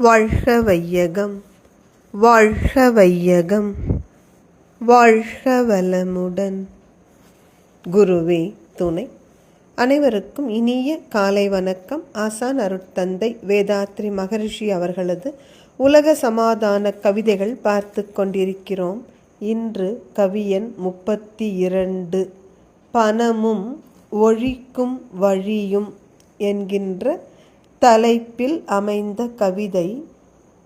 வாழ்க வையகம் வாழ்க வையகம் வாழ்க வளமுடன் குருவே துணை. அனைவருக்கும் இனிய காலை வணக்கம். ஆசான் அருட்தந்தை வேதாத்ரி மகரிஷி அவர்களது உலக சமாதான கவிதைகள் பார்த்து கொண்டிருக்கிறோம். இன்று கவியன் முப்பத்தி இரண்டு பணமும் ஒழிக்கும் வழியும் என்கின்ற தலைப்பில் அமைந்த கவிதை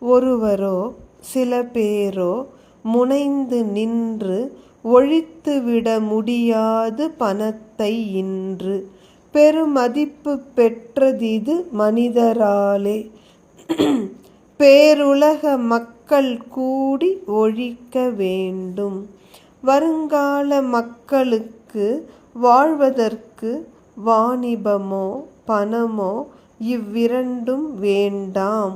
ஒருவரோ சில பேரோ முனைந்து நின்று ஒழித்துவிட முடியாது பணத்தை இன்று. பெருமதிப்பு பெற்றதிது மனிதராலே. பேருலக மக்கள் கூடி ஒழிக்க வேண்டும். வருங்கால மக்களுக்கு வாழ்வதற்கு வாணிபமோ பணமோ இவ்விரண்டும் வேண்டாம்.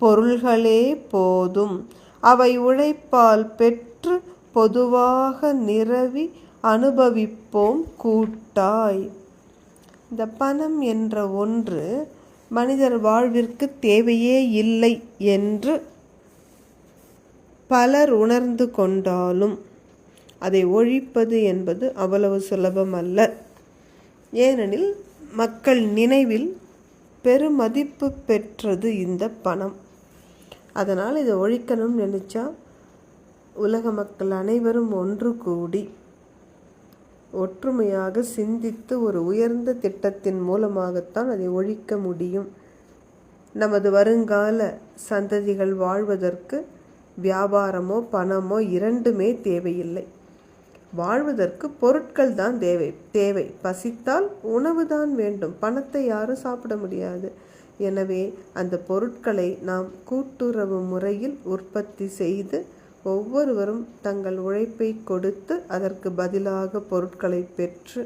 பொருள்களே போதும். அவை உழைப்பால் பெற்று பொதுவாக நிரவி அனுபவிப்போம் கூட்டாய். இந்த பணம் என்ற ஒன்று மனிதர் வாழ்விற்கு தேவையே இல்லை என்று பலர் உணர்ந்து கொண்டாலும் அதை ஒழிப்பது என்பது அவ்வளவு சுலபம் அல்ல ஏனெனில் மக்கள் நினைவில் பெருமதிப்பு பெற்றது இந்த பணம். அதனால் இதை ஒழிக்கணும்னு நினச்சா உலக மக்கள் அனைவரும் ஒன்று கூடி ஒற்றுமையாக சிந்தித்து ஒரு உயர்ந்த திட்டத்தின் மூலமாகத்தான் அதை ஒழிக்க முடியும். நமது வருங்கால சந்ததிகள் வாழ்வதற்கு வியாபாரமோ பணமோ இரண்டுமே தேவையில்லை. வாழ்வதற்கு பொருட்கள் தான் தேவை. தேவை. பசித்தால் உணவு தான் வேண்டும். பணத்தை யாரும் சாப்பிட முடியாது. எனவே அந்த பொருட்களை நாம் கூட்டுறவு முறையில் உற்பத்தி செய்து ஒவ்வொருவரும் தங்கள் உழைப்பை கொடுத்து அதற்கு பதிலாக பொருட்களை பெற்று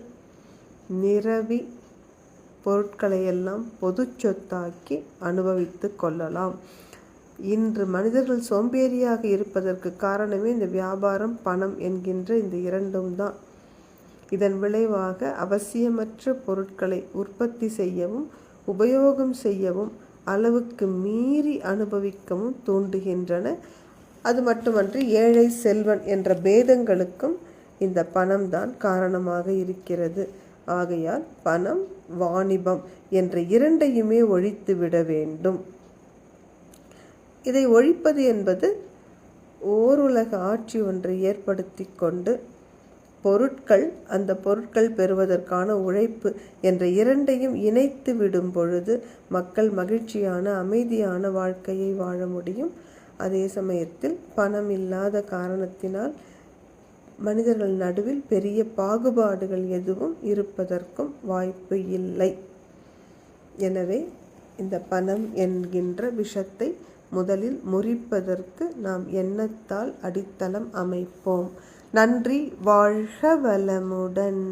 நிரவி பொருட்களை எல்லாம் பொது சொத்தாக்கி அனுபவித்து கொள்ளலாம். இன்று மனிதர்கள் சோம்பேறியாக இருப்பதற்கு காரணமே இந்த வியாபாரம் பணம் என்கின்ற இந்த இரண்டும் தான். இதன் விளைவாக அவசியமற்ற பொருட்களை உற்பத்தி செய்யவும் உபயோகம் செய்யவும் அளவுக்கு மீறி அனுபவிக்கவும் தூண்டுகின்றன. அது மட்டுமன்றி ஏழை செல்வன் என்ற பேதங்களுக்கும் இந்த பணம்தான் காரணமாக இருக்கிறது. ஆகையால் பணம் வாணிபம் என்ற இரண்டையுமே ஒழித்து விட வேண்டும். இதை ஒழிப்பது என்பது ஓருலக ஆட்சி ஒன்றை ஏற்படுத்தி கொண்டு பொருட்கள் அந்த பொருட்கள் பெறுவதற்கான உழைப்பு என்ற இரண்டையும் இணைத்து விடும் பொழுது மக்கள் மகிழ்ச்சியான அமைதியான வாழ்க்கையை வாழ முடியும். அதே சமயத்தில் பணம் இல்லாத காரணத்தினால் மனிதர்கள் நடுவில் பெரிய பாகுபாடுகள் எதுவும் இருப்பதற்கும் வாய்ப்பு இல்லை. எனவே இந்த பணம் என்கின்ற விஷத்தை முதலில் முறிப்பதற்கு நாம் எண்ணத்தால் அடித்தளம் அமைப்போம். நன்றி வாழ்க வளமுடன்.